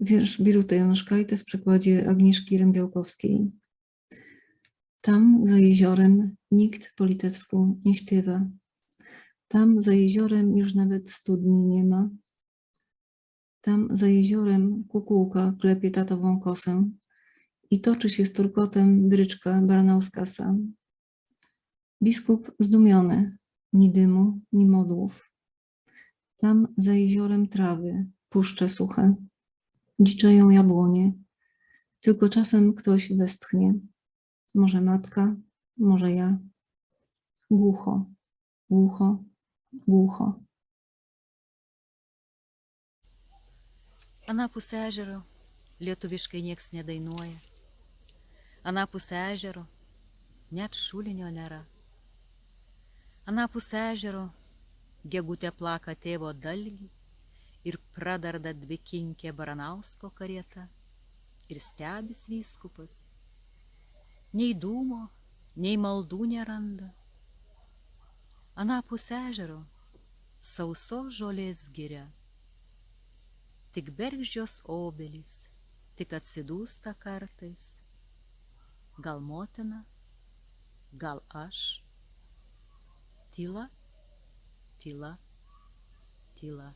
Wiersz Biruty Januszkajty w przekładzie Agnieszki Rębiałkowskiej. Tam za jeziorem nikt po litewsku nie śpiewa. Tam za jeziorem już nawet studni nie ma. Tam za jeziorem kukułka klepie tatową kosę i toczy się z turkotem bryczka baranauskasa. Biskup zdumiony, ni dymu, ni modłów. Tam za jeziorem trawy, puszcze suche, dziczeją jabłonie. Tylko czasem ktoś westchnie. Może matka, może ja. Głucho, głucho, głucho. Anapus ežero lietuviškai nieks nedainuoja. Anapus ežero net šulinio nėra. Anapus ežero gegutė plaka tėvo dalgį ir pradarda dvikinkė Baranausko karieta ir stebis vyskupas. Nei dūmo, nei maldų neranda. Anapus ežero sausos žolės giria tik bergždžios obelys, tik atsidūsta kartais. Gal motina, gal aš. Tyla, tyla, tyla.